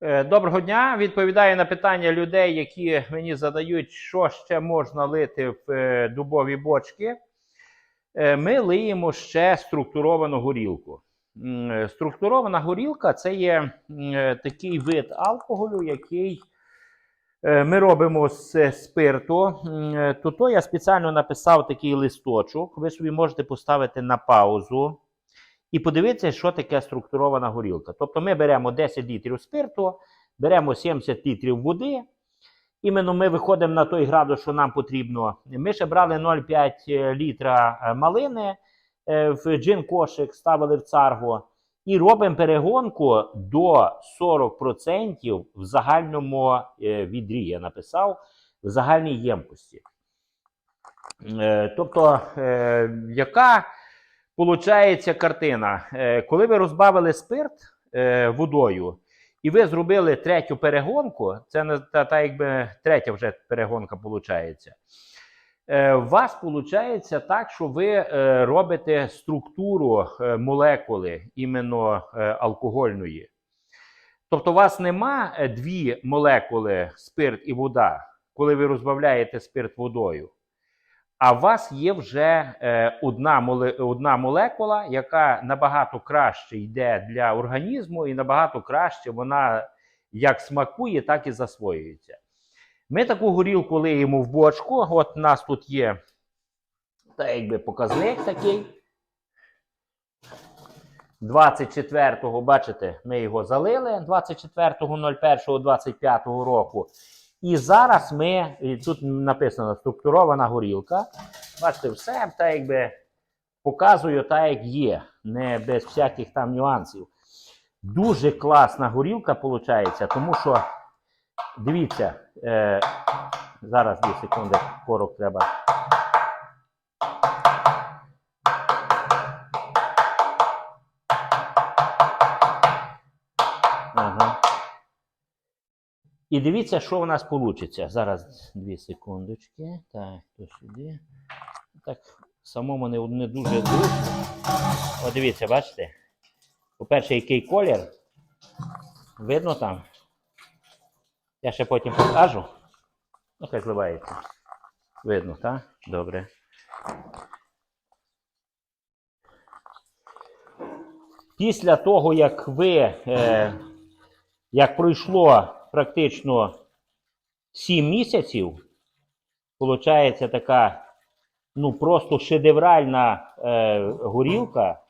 Е, Доброго дня. Відповідаю на питання людей, які мені задають, що ще можна лити в е, дубові бочки. Е, Ми лиємо ще структуровану горілку. Структурована горілка це є такий вид алкоголю, який ми робимо з спирту. То я спеціально написав такий листочок. Ви собі можете поставити на паузу і подивитися, що таке структурована горілка. Тобто ми беремо 10 літрів спирту, беремо 70 літрів води. Іменно ми виходимо на той градус, що нам потрібно. Ми ще брали 0,5 літра е, малини е, в джин-кошик, ставили в царго. І робимо перегонку до 40% в загальному е, відрі. Я написав в загальній ємкості. Е, Тобто, е, яка Получається картина. Е, Коли ви розбавили спирт е, водою, і ви зробили третю перегонку, це та, та якби третя вже перегонка виходить. Е, у вас виходить так, що ви робите структуру молекули іменно алкогольної. Тобто, у вас нема дві молекули спирт і вода, коли ви розбавляєте спирт водою. А у вас є вже е, одна, одна молекула, яка набагато краще йде для організму, і набагато краще вона як смакує, так і засвоюється. Ми таку горілку лиємо в бочку. От у нас тут є та якби показник такий. 24-го, бачите, ми його залили 24.01.25 року. І зараз ми, і тут написано структурована горілка. Бачите, все так якби показую так, як є, не без всяких там нюансів. Дуже класна горілка виходить, тому що дивіться, е, зараз 2 секунди, корок треба. Ага. І дивіться, що у нас вийде. Зараз дві секундочки. Так, то сюди. Так, самому не, не дуже зручно. О, дивіться, бачите? По-перше, який колір. Видно там. Я ще потім покажу. Ну, хай зливається. Видно, так? Добре. Після того, як ви, е, як пройшло практично 7 місяців, виходить така, ну, просто шедевральна е, горілка,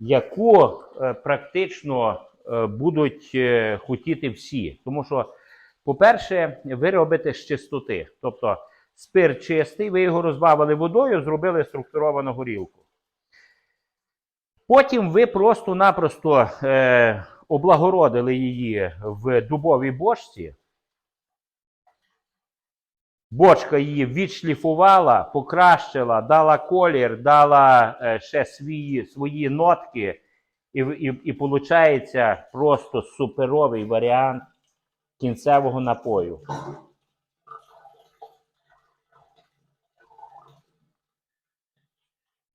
яку е, практично е, будуть е, хотіти всі. Тому що, по-перше, ви робите з чистоти. Тобто спирт чистий, ви його розбавили водою, зробили структуровану горілку. Потім ви просто-напросто е, облагородили її в дубовій бочці. Бочка її відшліфувала, покращила, дала колір, дала е, ще свої, свої нотки, і, і, і виходить просто суперовий варіант кінцевого напою.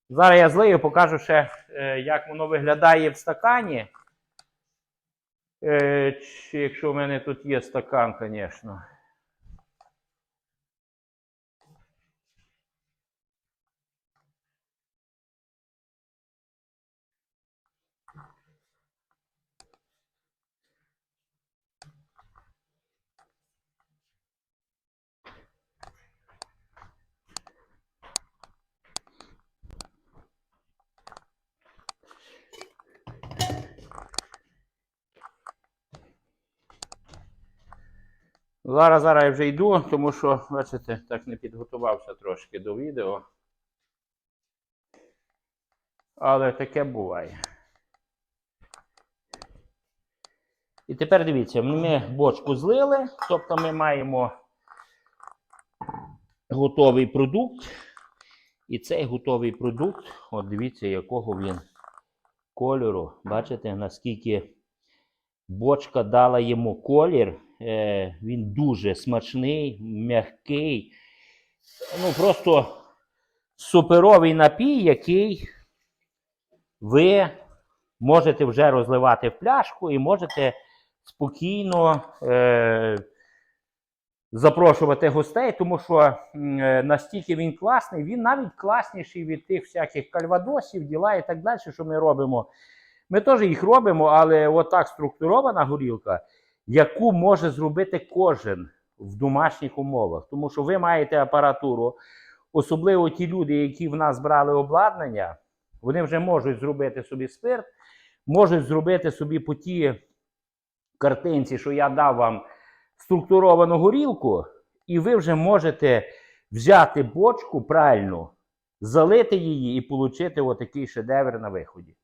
Зараз я злию, покажу ще, е, як воно виглядає в стакані. Е, якщо в мене тут є стакан, звісно. Зараз, зараз я вже йду, тому що, бачите, так не підготувався трошки до відео. Але таке буває. І тепер дивіться, ми бочку злили, тобто ми маємо готовий продукт. І цей готовий продукт, от дивіться, якого він кольору. Бачите, наскільки бочка дала йому колір. Е, він дуже смачний, м'який. Ну, просто суперовий напій, який ви можете вже розливати в пляшку і можете спокійно е, запрошувати гостей, тому що е, настільки він класний, він навіть класніший від тих всяких кальвадосів, діла і так далі, що ми робимо. Ми теж їх робимо, але отак структурована горілка, яку може зробити кожен в домашніх умовах. Тому що ви маєте апаратуру, особливо ті люди, які в нас брали обладнання, вони вже можуть зробити собі спирт, можуть зробити собі по тій картинці, що я дав вам структуровану горілку, і ви вже можете взяти бочку правильно, залити її і отримати отакий шедевр на виході.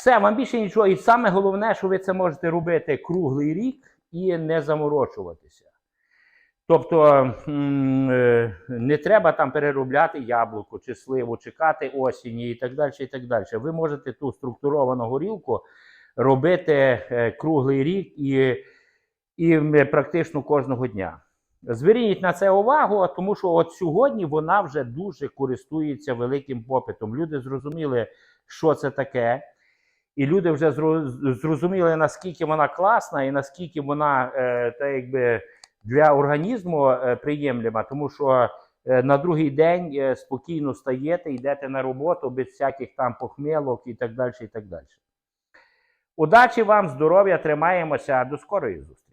Все, вам більше нічого. І саме головне, що ви це можете робити круглий рік і не заморочуватися. Тобто е, не треба там переробляти яблуко чи сливу, чекати осені і так далі. і так далі. Ви можете ту структуровану горілку робити е, круглий рік і, і практично кожного дня. Зверніть на це увагу, тому що от сьогодні вона вже дуже користується великим попитом. Люди зрозуміли, що це таке. І люди вже зрозуміли, наскільки вона класна і наскільки вона е, та, якби, для організму е, приємлива, тому що е, на другий день спокійно стаєте, йдете на роботу без всяких там похмілок і так далі. і так далі. Удачі вам, здоров'я, тримаємося. До скорої зустрічі!